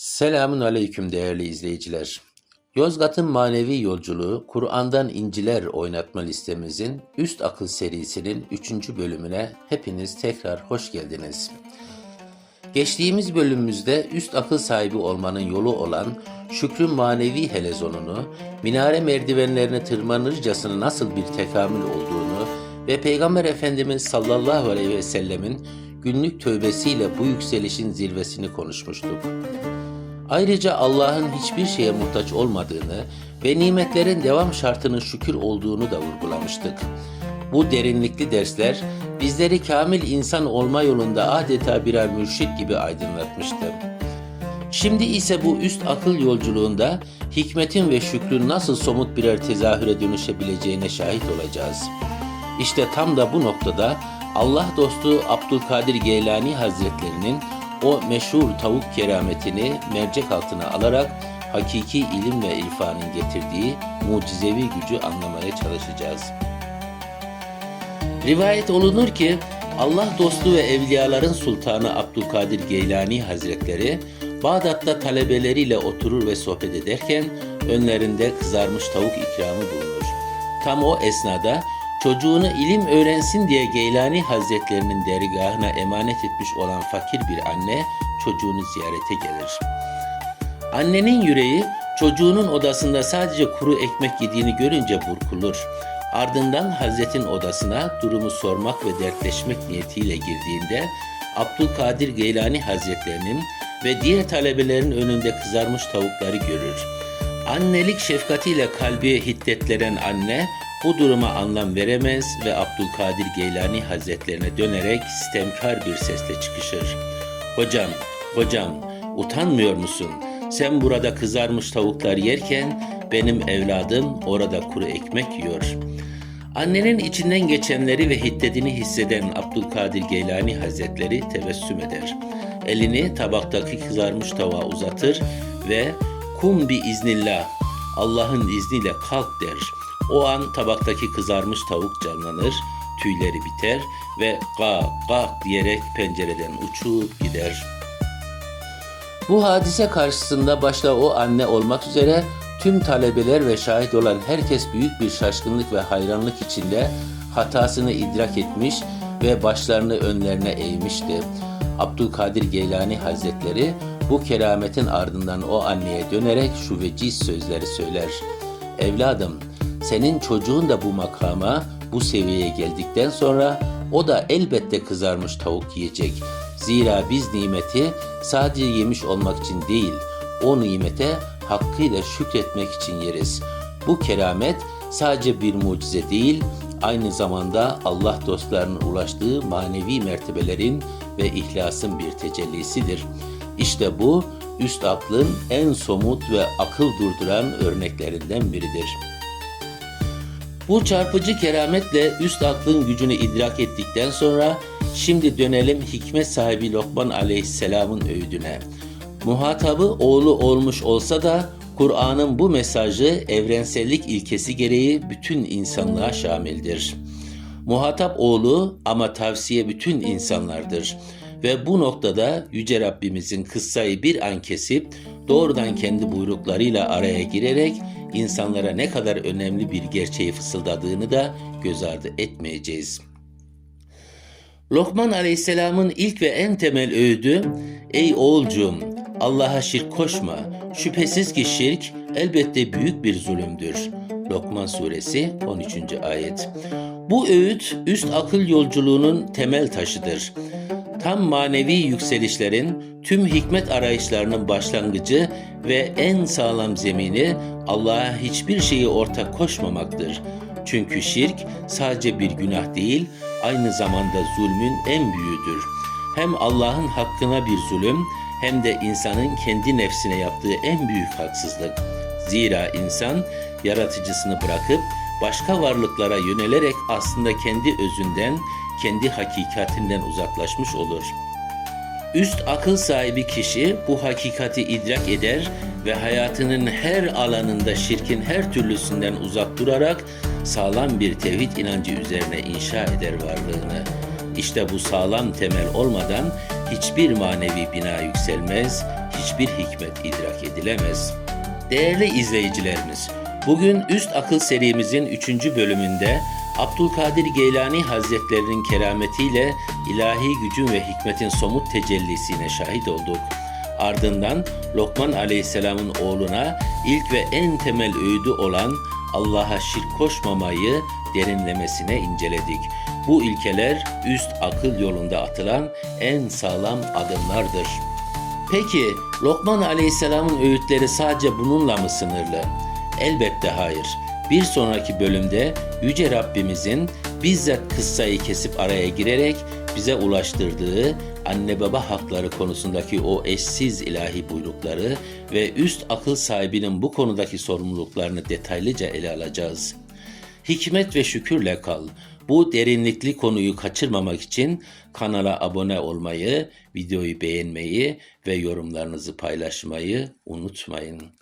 Selamun aleyküm değerli izleyiciler. Yozgat'ın manevi yolculuğu Kur'an'dan inciler oynatma listemizin Üst Akıl serisinin 3. bölümüne hepiniz tekrar hoş geldiniz. Geçtiğimiz bölümümüzde üst akıl sahibi olmanın yolu olan şükrün manevi helezonunu, minare merdivenlerine tırmanırcasına nasıl bir tekamül olduğunu ve Peygamber Efendimiz sallallahu aleyhi ve sellemin günlük tövbesiyle bu yükselişin zirvesini konuşmuştuk. Ayrıca Allah'ın hiçbir şeye muhtaç olmadığını ve nimetlerin devam şartının şükür olduğunu da vurgulamıştık. Bu derinlikli dersler bizleri kamil insan olma yolunda adeta birer mürşit gibi aydınlatmıştı. Şimdi ise bu üst akıl yolculuğunda hikmetin ve şükrün nasıl somut birer tezahüre dönüşebileceğine şahit olacağız. İşte tam da bu noktada Allah dostu Abdülkadir Geylani Hazretlerinin o meşhur tavuk kerametini mercek altına alarak hakiki ilim ve irfanın getirdiği mucizevi gücü anlamaya çalışacağız. Rivayet olunur ki Allah dostu ve evliyaların sultanı Abdülkadir Geylani Hazretleri Bağdat'ta talebeleriyle oturur ve sohbet ederken önlerinde kızarmış tavuk ikramı bulunur. Tam o esnada çocuğunu ilim öğrensin diye Geylani Hazretlerinin dergahına emanet etmiş olan fakir bir anne çocuğunu ziyarete gelir. Annenin yüreği çocuğunun odasında sadece kuru ekmek yediğini görünce burkulur. Ardından Hazretin odasına durumu sormak ve dertleşmek niyetiyle girdiğinde Abdülkadir Geylani Hazretlerinin ve diğer talebelerin önünde kızarmış tavukları görür. Annelik şefkatiyle kalbi hiddetlenen anne bu duruma anlam veremez ve Abdülkadir Geylani Hazretlerine dönerek sistemkar bir sesle çıkışır. Hocam, hocam utanmıyor musun? Sen burada kızarmış tavuklar yerken benim evladım orada kuru ekmek yiyor. Annenin içinden geçenleri ve hiddetini hisseden Abdülkadir Geylani Hazretleri tebessüm eder. Elini tabaktaki kızarmış tavuğa uzatır ve kum bir iznillah Allah'ın izniyle kalk der. O an tabaktaki kızarmış tavuk canlanır, tüyleri biter ve gak gak diyerek pencereden uçup gider. Bu hadise karşısında başta o anne olmak üzere tüm talebeler ve şahit olan herkes büyük bir şaşkınlık ve hayranlık içinde hatasını idrak etmiş ve başlarını önlerine eğmişti. Abdülkadir Geylani Hazretleri bu kerametin ardından o anneye dönerek şu veciz sözleri söyler. Evladım, senin çocuğun da bu makama, bu seviyeye geldikten sonra o da elbette kızarmış tavuk yiyecek. Zira biz nimeti sadece yemiş olmak için değil, o nimete hakkıyla şükretmek için yeriz. Bu keramet sadece bir mucize değil, aynı zamanda Allah dostlarının ulaştığı manevi mertebelerin ve ihlasın bir tecellisidir. İşte bu üst aklın en somut ve akıl durduran örneklerinden biridir. Bu çarpıcı kerametle üst aklın gücünü idrak ettikten sonra şimdi dönelim hikmet sahibi Lokman aleyhisselamın öğüdüne. Muhatabı oğlu olmuş olsa da Kur'an'ın bu mesajı evrensellik ilkesi gereği bütün insanlığa şamildir. Muhatap oğlu ama tavsiye bütün insanlardır. Ve bu noktada Yüce Rabbimizin kıssayı bir an kesip doğrudan kendi buyruklarıyla araya girerek insanlara ne kadar önemli bir gerçeği fısıldadığını da göz ardı etmeyeceğiz. Lokman Aleyhisselam'ın ilk ve en temel öğüdü, Ey oğulcuğum Allah'a şirk koşma, şüphesiz ki şirk elbette büyük bir zulümdür. Lokman Suresi 13. Ayet Bu öğüt üst akıl yolculuğunun temel taşıdır tam manevi yükselişlerin, tüm hikmet arayışlarının başlangıcı ve en sağlam zemini Allah'a hiçbir şeyi ortak koşmamaktır. Çünkü şirk sadece bir günah değil, aynı zamanda zulmün en büyüğüdür. Hem Allah'ın hakkına bir zulüm, hem de insanın kendi nefsine yaptığı en büyük haksızlık. Zira insan yaratıcısını bırakıp başka varlıklara yönelerek aslında kendi özünden, kendi hakikatinden uzaklaşmış olur. Üst akıl sahibi kişi bu hakikati idrak eder ve hayatının her alanında şirkin her türlüsünden uzak durarak sağlam bir tevhid inancı üzerine inşa eder varlığını. İşte bu sağlam temel olmadan hiçbir manevi bina yükselmez, hiçbir hikmet idrak edilemez. Değerli izleyicilerimiz, bugün Üst Akıl serimizin 3. bölümünde Abdülkadir Geylani Hazretlerinin kerametiyle ilahi gücün ve hikmetin somut tecellisine şahit olduk. Ardından Lokman Aleyhisselam'ın oğluna ilk ve en temel öğüdü olan Allah'a şirk koşmamayı derinlemesine inceledik. Bu ilkeler üst akıl yolunda atılan en sağlam adımlardır. Peki Lokman Aleyhisselam'ın öğütleri sadece bununla mı sınırlı? Elbette hayır. Bir sonraki bölümde Yüce Rabbimizin bizzat kıssayı kesip araya girerek bize ulaştırdığı anne baba hakları konusundaki o eşsiz ilahi buyrukları ve üst akıl sahibinin bu konudaki sorumluluklarını detaylıca ele alacağız. Hikmet ve şükürle kal. Bu derinlikli konuyu kaçırmamak için kanala abone olmayı, videoyu beğenmeyi ve yorumlarınızı paylaşmayı unutmayın.